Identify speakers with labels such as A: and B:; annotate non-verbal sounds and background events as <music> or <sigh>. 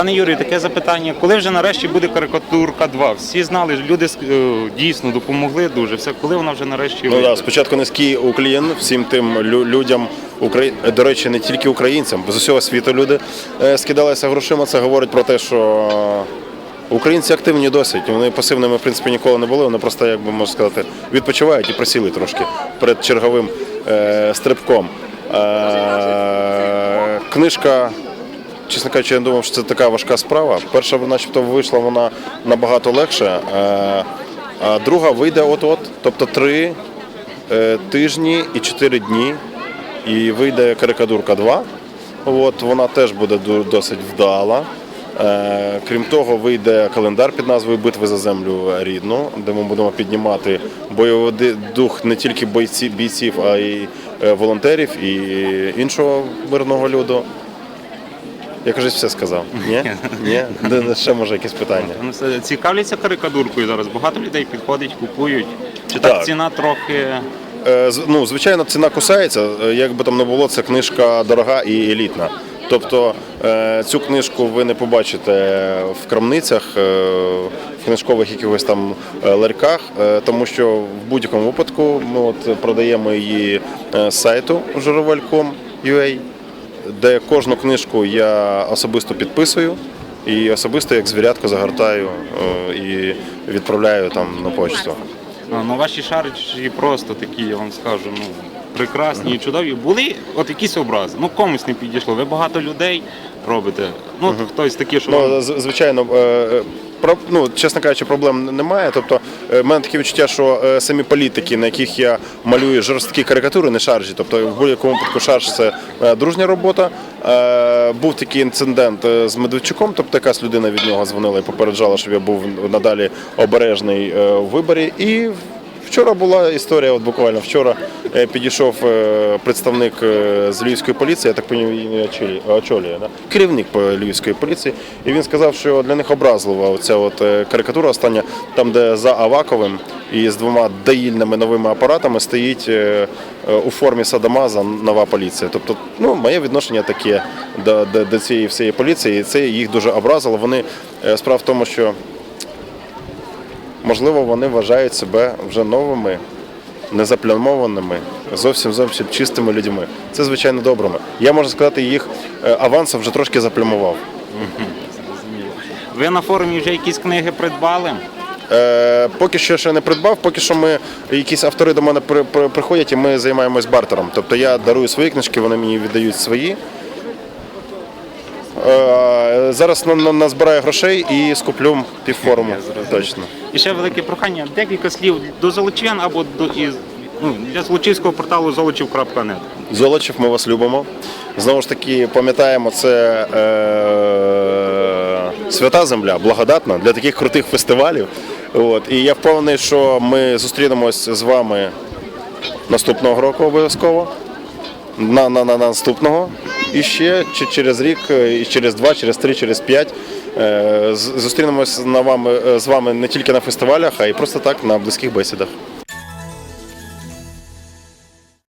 A: Пане Юрію, таке запитання. Коли вже нарешті буде карикатурка 2? Всі знали, люди е, дійсно допомогли дуже. Все, коли вона вже нарешті
B: Ну
A: вийде?
B: да, спочатку низький уклін всім тим лю- людям, Украї... до речі, не тільки українцям, бо з усього світу люди е, скидалися грошима. Це говорить про те, що українці активні досить. Вони пасивними, в принципі, ніколи не були. Вони просто, як би можна сказати, відпочивають і присіли трошки перед черговим е, стрибком. Е, книжка. Чесно кажучи, я думав, що це така важка справа. Перша, начебто, вийшла вона набагато легше, е, а друга вийде от-от, тобто три е, тижні і чотири дні. І вийде карикатурка 2. От, вона теж буде досить вдала. Е, Крім того, вийде календар під назвою Битви за землю рідну, де ми будемо піднімати бойовий дух не тільки бійців, а й волонтерів і іншого мирного люду. Я кажуть, все сказав. Ні? <laughs> Ні? Ще може якісь питання.
A: Все, Цікавляться карикатуркою зараз. Багато людей підходить, купують. Чи так,
B: Так.
A: ціна трохи.
B: Е, з- Ну, звичайно, ціна кусається. Е, Як би там не було, це книжка дорога і елітна. Тобто е, цю книжку ви не побачите в крамницях, е, в книжкових якихось там е, ларьках, е, тому що в будь-якому випадку ми от продаємо її е, з сайту журавель.com.ua, де кожну книжку я особисто підписую і особисто як звірятко загортаю е, і відправляю там на почту.
A: Ну, ваші шаричі просто такі, я вам скажу, ну, прекрасні і чудові. Були от якісь образи. Ну, комусь не підійшло. Ви багато людей робите. Ну, от хтось такий, що. вам-
B: Ну, з- звичайно, е, е, про, ну, чесно кажучи, проблем немає. Тобто, е, в мене таке відчуття, що е, самі політики, на яких я малюю жорсткі карикатури, не шаржі. Тобто, в будь-якому випадку шарж це е, дружня робота. Е, Був такий інцидент е, з Медведчуком, тобто якась людина від нього дзвонила і попереджала, щоб я був надалі обережний е, у виборі. І Вчора була історія, от буквально вчора е, підійшов е, представник е, з львівської поліції, я так розумію, очолює, да? керівник львівської поліції, і він сказав, що для них образлива оця от карикатура остання, там, де за Аваковим і з двома доїльними новими апаратами стоїть у формі Садамаза нова поліція. Тобто, ну, моє відношення таке до, до, до цієї всієї поліції, і це їх дуже образило. Вони справа в тому, що Можливо, вони вважають себе вже новими, незаплямованими, зовсім зовсім чистими людьми. Це звичайно добрими. Я можу сказати, їх е, авансом вже трошки заплямував.
A: Ви на форумі вже якісь книги придбали?
B: Е, поки що ще не придбав, поки що ми якісь автори до мене при- при- приходять і ми займаємось бартером. Тобто я дарую свої книжки, вони мені віддають свої. Е, зараз на- на- назбираю грошей і скуплю півформу. Точно.
A: І ще велике прохання, декілька слів до золочів'ян або до із, ну, для золочівського порталу золочів.нет.
B: Золочів, ми вас любимо. Знову ж таки, пам'ятаємо, це е, свята земля, благодатна для таких крутих фестивалів. От. І я впевнений, що ми зустрінемось з вами наступного року обов'язково. На, на, на наступного. І ще через рік, е, і через два, через три, через п'ять. Е, Зустрінемось на вами, е, з вами не тільки на фестивалях, а й просто так на близьких бесідах.